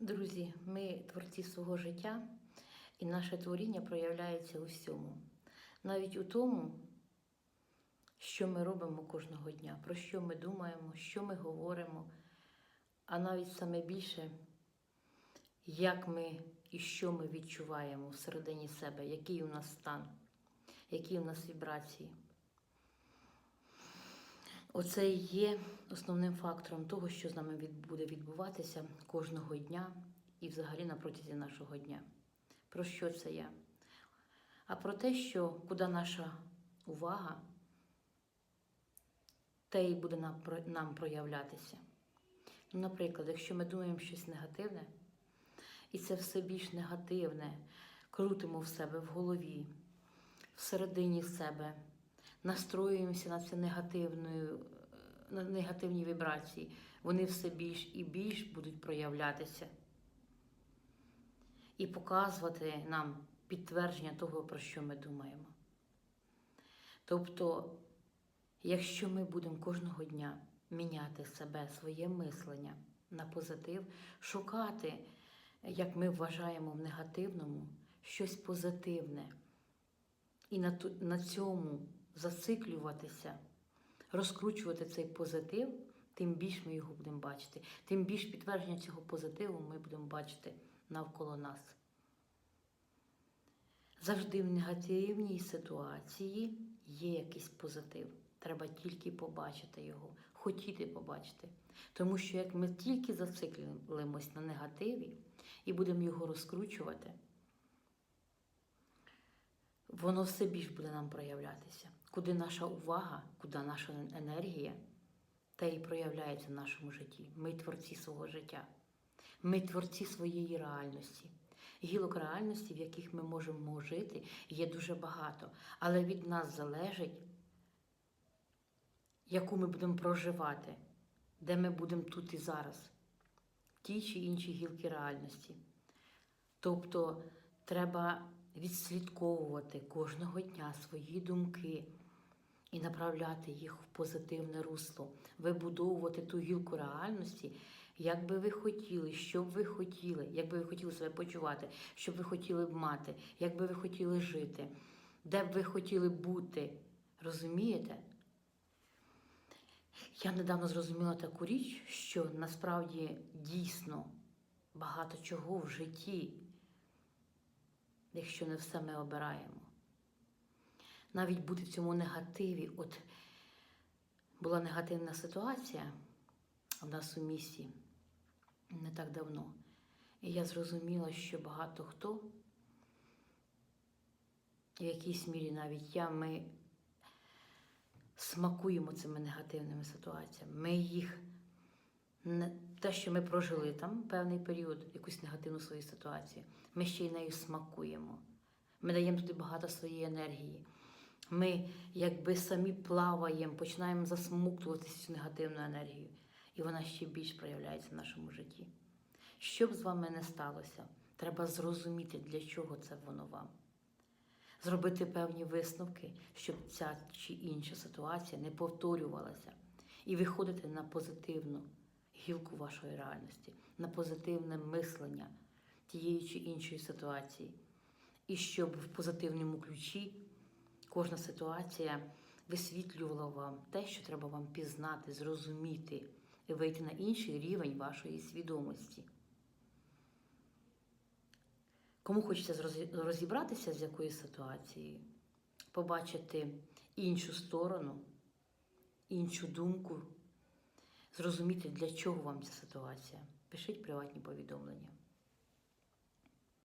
Друзі, ми творці свого життя, і наше творіння проявляється у всьому. Навіть у тому, що ми робимо кожного дня, про що ми думаємо, що ми говоримо, а навіть саме більше, як ми і що ми відчуваємо всередині себе, який у нас стан, які у нас вібрації. Оце і є основним фактором того, що з нами буде відбуватися кожного дня і взагалі на протязі нашого дня. Про що це я? А про те, що куди наша увага, те і буде нам, нам проявлятися. Ну, наприклад, якщо ми думаємо щось негативне, і це все більш негативне, крутимо в себе в голові, всередині себе, настроюємося на це негативною, на негативні вібрації, вони все більш і більш будуть проявлятися і показувати нам підтвердження того, про що ми думаємо. Тобто, якщо ми будемо кожного дня міняти себе, своє мислення на позитив, шукати, як ми вважаємо в негативному, щось позитивне, і на, на цьому зациклюватися, розкручувати цей позитив, тим більш ми його будемо бачити, тим більш підтвердження цього позитиву ми будемо бачити навколо нас. Завжди в негативній ситуації є якийсь позитив. Треба тільки побачити його, хотіти побачити. Тому що як ми тільки зациклимось на негативі і будемо його розкручувати, воно все більш буде нам проявлятися. Куди наша увага, куди наша енергія, те і проявляється в нашому житті. Ми творці свого життя. Ми творці своєї реальності. Гілок реальності, в яких ми можемо жити, є дуже багато. Але від нас залежить, яку ми будемо проживати, де ми будемо тут і зараз, ті чи інші гілки реальності. Тобто треба відслідковувати кожного дня свої думки і направляти їх в позитивне русло, вибудовувати ту гілку реальності, як би ви хотіли, що б ви хотіли, як би ви хотіли себе почувати, що б ви хотіли б мати, як би ви хотіли жити, де б ви хотіли бути. Розумієте? Я недавно зрозуміла таку річ, що насправді дійсно багато чого в житті, якщо не все ми обираємо. Навіть бути в цьому негативі. От була негативна ситуація в нас у місті не так давно. І я зрозуміла, що багато хто, в якійсь мірі навіть я, ми смакуємо цими негативними ситуаціями. Ми їх те, що ми прожили там певний період, якусь негативну свою ситуацію, ми ще й нею смакуємо. Ми даємо туди багато своєї енергії. Ми якби самі плаваємо, починаємо засмуктуватися цю негативну енергію, і вона ще більш проявляється в нашому житті. Що б з вами не сталося, треба зрозуміти, для чого це воно вам. Зробити певні висновки, щоб ця чи інша ситуація не повторювалася, і виходити на позитивну гілку вашої реальності, на позитивне мислення тієї чи іншої ситуації. І щоб в позитивному ключі кожна ситуація висвітлювала вам те, що треба вам пізнати, зрозуміти і вийти на інший рівень вашої свідомості. Кому хочеться розібратися з якоюсь ситуацією, побачити іншу сторону, іншу думку, зрозуміти, для чого вам ця ситуація, пишіть приватні повідомлення.